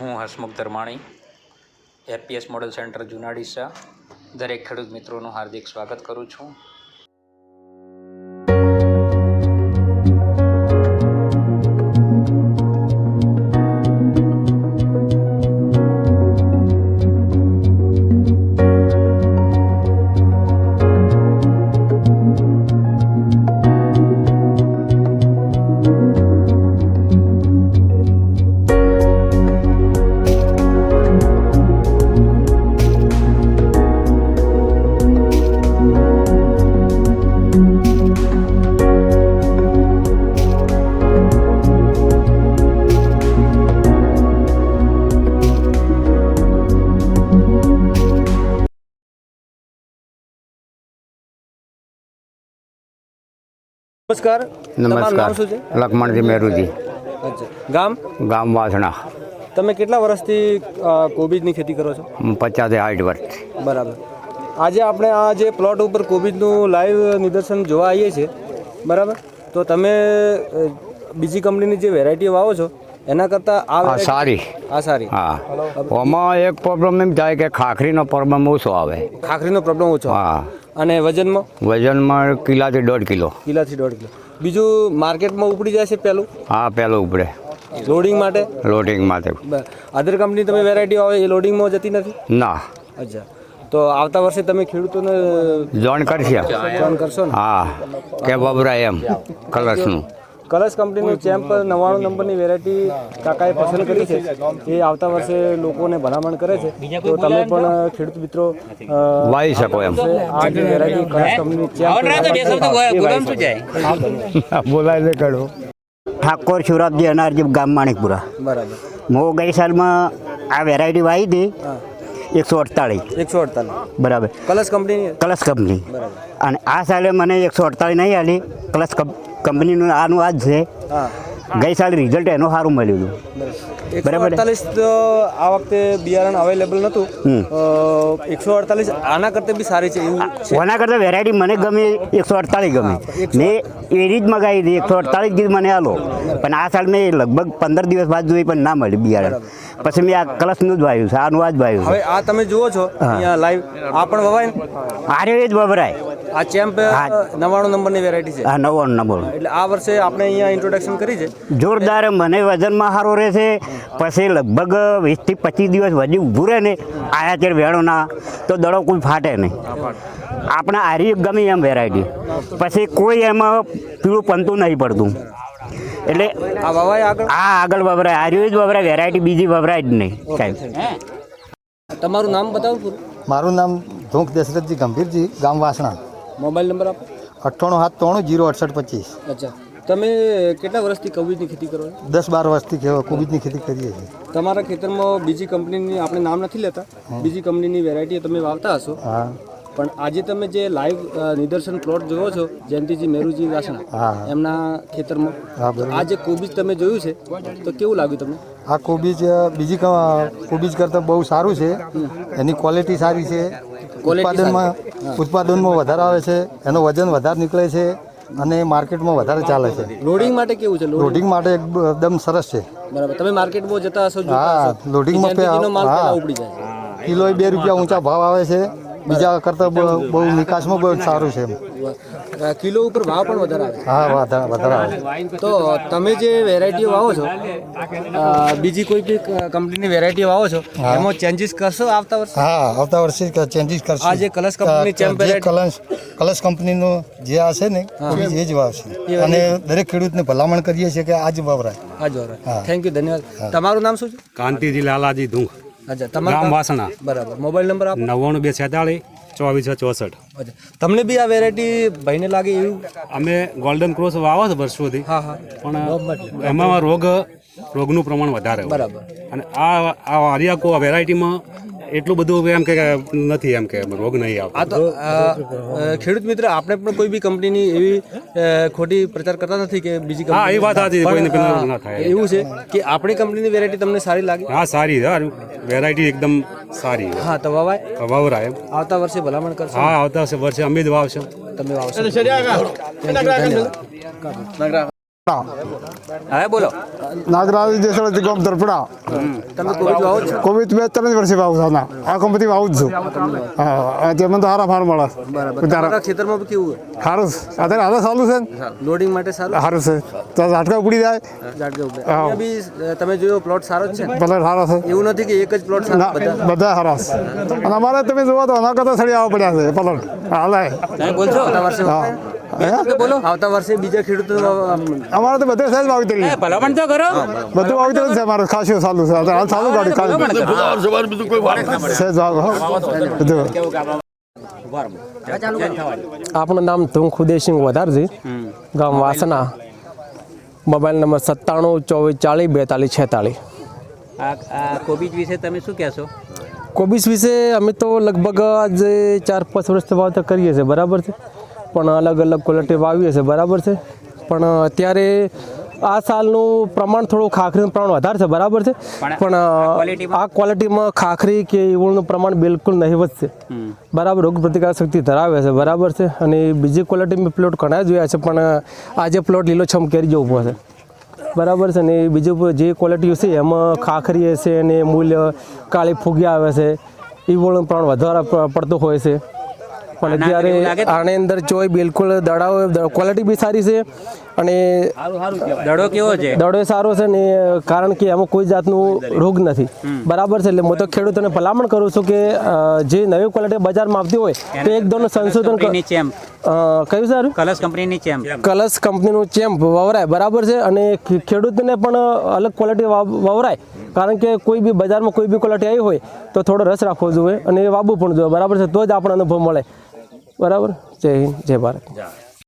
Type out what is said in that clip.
હું Hasmukh Dharmani APS model centre Junadisa. દરેક ખેડૂત મિત્રોનું હાર્દિક સ્વાગત કરું છું. નમસ્કાર. નમસ્કાર. લખમણજી મેરુજી. ગામ? ગામ વાસણા. તમે કેટલા વર્ષથી કોબીજની ખેતી કરો છો? પચાસે આઠ વર્ષ. બરાબર. આજે આપણે આ જે પ્લોટ ઉપર કોબીજનું લાઈવ નિદર્શન જોવા આવીએ છીએ બરાબર? તો તમે બીજી કંપનીની જે વેરાયટી વાવો છો એના કરતાં આ સારી. આ સારી. હા. આમાં એક પ્રોબ્લેમ એમ થાય કે ખાખરીનો પ્રોબ્લેમ ઓછો આવે. ખાખરીનો પ્રોબ્લેમ ઓછો હા. અને વજનમાં? વજનમાં કિલાથી દોઢ કિલો. કિલાથી દોઢ કિલો. બીજું માર્કેટમાં ઉપડી જાય છે પહેલું હા પહેલું ઉપડે. લોડિંગ માટે? લોડિંગ માટે. અધર કંપની તમે વેરાયટી આવે એ લોડિંગમાં જતી નથી? ના. અચ્છા. તો આવતા વર્ષે તમે ખેડૂતોને જોઈન કરશે? જોઈન કરશો ને? હા. કે બબરા એમ કલર્સનું. કલર્સ કંપનીનું ચેમ્પ નવ્વાણું નંબરની વેરાયટી કાકાએ પસંદ કરી છે. એ આવતા વર્ષે લોકોને ભલામણ કરે છે. તો તમે પણ ખેડૂત મિત્રો વાવી શકો એમ. આ જે વેરાયટી કલર્સ કંપની ચેમ્પ બોલાય લે કડો ઠાકોર શિવરાજજી અનારજી ગામ માણિકપુરા. બરાબર. હું ગઈ સાલમાં આ વેરાયટી વાવી હતી. એકસો અડતાળીસ. એકસો અડતાલીસ. બરાબર. Colours company Kalash company. બરાબર. અને આ સાલે મને એકસો અડતાળીસ નહીં આલી. કલશ કંપ- કંપનીનું આનું આ જ છે. હા. ગઈ સાલ રિઝલ્ટ એનું સારું મળ્યું હતું. બરાબર. તો આ વખતે બિયારણ અવેલેબલ નહોતું. એકસો અડતાલીસ આના કરતાં બી સારી છે આના કરતાં વેરાયટી મને ગમે એકસો અડતાલીસ ગમે. મેં એની જ મગાવી હતી એકસો અડતાલીસ ગીત મને આલો. પણ આ સાલ મેં લગભગ પંદર દિવસ બાદ જોઈ પણ ના મળી બિયારણ. પછી મેં આ કલશનું જ વાવ્યું છે આનું આ જ વાવ્યું હવે આ તમે જુઓ છો અહીંયા લાઈવ આ પણ વવાય ને? આરે એ જ વપરાય આ ચેમ્પ હા. નવાણું નંબરની વેરાયટી છે. હા નવ્વાણું નંબર. એટલે આ વર્ષે આપણે અહીંયા ઇન્ટ્રોડક્શન કરી છે. જોરદાર મને વજનમાં સારો રહેશે પછી લગભગ વીસથી પચીસ દિવસ વજી ઊભું રહે ને આયા ત્યારે વેણોના તો દડો કોઈ ફાટે નહીં. આપણે આરી ગમે એમ વેરાયટી પછી કોઈ એમાં પીળું પંતું નહીં પડતું. એટલે આ વવાય આગળ? આ આગળ વપરાય આર્યું જ વવરાય વેરાયટી બીજી વવરાય જ નહીં સાહેબ. તમારું નામ બતાવો પૂરું. મારું નામ ધોંક દશરથજી ગંભીરજી ગામ વાસણા. મોબાઈલ નંબર આપો. અઠ્ઠાણું સાત ત્રણ જીરો અડસઠ પચીસ. અચ્છા. તમે કેટલા વર્ષથી કવિજની ખેતી કરો છો? દસ બાર વર્ષથી કોબીજની ખેતી કરીએ છીએ. તમારા ખેતરમાં બીજી કંપનીની આપણે નામ નથી લેતા. બીજી કંપનીની વેરાયટી તમે વાવતા હશો. હા. પણ આજે તમે જે લાઈવ નિદર્શન પ્લોટ જોવો છો જયંતિજી મેરુજી વાસણા એમના ખેતરમાં. આ જે કોબીજ તમે જોયું છે તો કેવું લાગ્યું તમને? આ કોબીજ બીજી કોબીજ કરતાં બહુ સારું છે. એની ક્વોલિટી સારી છે. ઉત્પાદનમાં ઉત્પાદનમાં વધારે આવે છે એનો વજન વધારે નીકળે છે અને માર્કેટમાં વધારે ચાલે છે. લોડિંગ માટે કેવું છે? લોડિંગ માટે એકદમ સરસ છે. બરાબર. તમે માર્કેટમાં જતા હશો હા, લોડિંગમાં કિલો બે રૂપિયા ઊંચા ભાવ આવે છે. બીજા કરતાં બહુ બહુ નિકાસમાં બહુ સારું છે કિલો ઉપર ભાવ પણ વધારે આવે. હા વધારે વધારે આવે. તો તમે જે વેરાયટીઓ વાવો છો બીજી કોઈ બી કંપનીની વેરાયટી વાવો છો એમાં ચેન્જીસ કરશો આવતા વર્ષે? હા આવતા વર્ષે ચેન્જીસ કરશો. આ જે કલશ કંપની ચેમ્પ કલશ કલશ કંપનીનો જે આ છે ને એ જ વાવશે. અને દરેક ખેડૂતને ભલામણ કરીએ છીએ કે આ જ વાવરાય. આ જ વાવરાય. થેન્ક યુ ધન્યવાદ. તમારું નામ શું છે? કાંતિજી લાલાજી ધૂંગ અચ્છા ગામ વાસણા. બરાબર. મોબાઈલ નંબર આપો. નવ્વાણું બે છેતાળીસ ચોવીસ ચોસઠ અચ્છા. તમને બી આ વેરાયટી ભાઈને લાગે એવું? અમે ગોલ્ડન ક્રોસ વાવો છે વર્ષોથી. હા હા. પણ એમાં રોગ રોગનું પ્રમાણ વધારે હોય. બરાબર. અને આ આ આર્યાકો વેરાયટીમાં એટલું બધું એમ કે નથી એમ કે રોગ નહીં આવતો. આ તો ખેડૂત મિત્ર આપણે પણ કોઈ બી કંપનીની એવી ખોટી પ્રચાર કરતા નથી કે બીજી હા, એ વાત હતી કોઈને પેલું ના થાય. એવું છે કે આપણી કંપનીની વેરાયટી તમને સારી લાગે? હા સારી છે વેરાયટી એકદમ સારી હા તો વાવાય? વાવરાય એમ. આવતા વર્ષે ભલામણ કરશો? હા આવતા વર્ષે અમે જ વાવશું. તમે વાવશો. હવે બોલો. નાગરાજ દેસળથી ગામ તરફડા તમે કોબીજ વાવો છો? કોવિડ બે ત્રણ વર્ષે વાવું છું ના. આ કંપની વાવું જ છું. હા તેમને તો સારા ફાર મળે. બરાબર. તમારા ખેતરમાં કેવું સારું અત્યારે હાલ સારું છે લોડિંગ માટે સારું? સારું છે. તો ઝાટકા ઉપડી જાય. ઝાટકા ઉભે. હા. બી તમે જોયો પ્લોટ સારો જ છે ભલે સારો છે. એવું નથી કે એક જ પ્લોટ સારો બધા બધા સારા છે. અને અમારે તમે જોવા તો એના કરતા સળી આવવા પડ્યા છે પલટ હાલે. તમે બોલશો? વર્ષે? બોલો. આવતા વર્ષે બીજા ખેડૂતો અમારે તો બધે સાહેબ વાવી એ ભલામણ તો કરો. બધું વાવી છે અમારે ખાસું ચાલુ છે. હાલ ચાલુ ગાડી હો. બધું. આપણું નામ ધૂમખુદેસિંહ વધારજી. ગામ વાસના. મોબાઈલ નંબર સત્તાણું ચોવીસ ચાલીસ બેતાલીસ છેતાલીસ. આ કોબીજ વિશે તમે શું કહેશો? કોબીસ વિશે અમે તો લગભગ આજે ચાર પાંચ વર્ષથી વાવતર કરીએ છીએ. બરાબર છે? પણ અલગ અલગ ક્વોલિટી વાવીએ છે બરાબર છે? પણ અત્યારે આ સાલનું પ્રમાણ થોડું ખાખરીનું પ્રમાણ વધારે છે બરાબર છે? પણ આ ક્વોલિટીમાં? ખાખરી કે ઈવળનું પ્રમાણ બિલકુલ નહીવત છે બરાબર રોગ પ્રતિકાર શક્તિ ધરાવે છે બરાબર છે? અને બીજી ક્વોલિટી મેં પ્લોટ ઘણા જોયા છે પણ આજે પ્લોટ લીલોછમ કેરી જેવો ઊભો છે. બરાબર છે? ને બીજું જે ક્વોલિટી છે એમાં ખાખરી હશે અને મૂલ્ય કાળી ફૂગી આવે છે. ઈવળનું પ્રમાણ વધારે પડતું હોય છે. પણ અત્યારે? આની અંદર જોઈ બિલકુલ દડાઓ ક્વોલિટી બી સારી છે અને દડો કેવો છે? દડો સારો છે ને કારણ કે એમાં કોઈ જાતનું રોગ નથી. બરાબર છે એટલે હું તો ખેડૂતોને ભલામણ કરું છું કે જે નવી ક્વોલિટી બજારમાં આવતી હોય તો એકદમ સંશોધન કયું સારું? કલર્સ કંપનીની ચેમ્પ કલશ કંપનીનું ચેમ્પ વવરાય બરાબર છે અને ખેડૂતને પણ અલગ ક્વોલિટી વવરાય. કારણ કે કોઈ બી બજારમાં કોઈ બી ક્વોલિટી આવી હોય તો થોડો રસ રાખવો જોઈએ અને વાવવું પણ જોઈએ. બરાબર છે તો જ આપણને અનુભવ મળે. બરાબર? જય હિન્દ જય ભારત.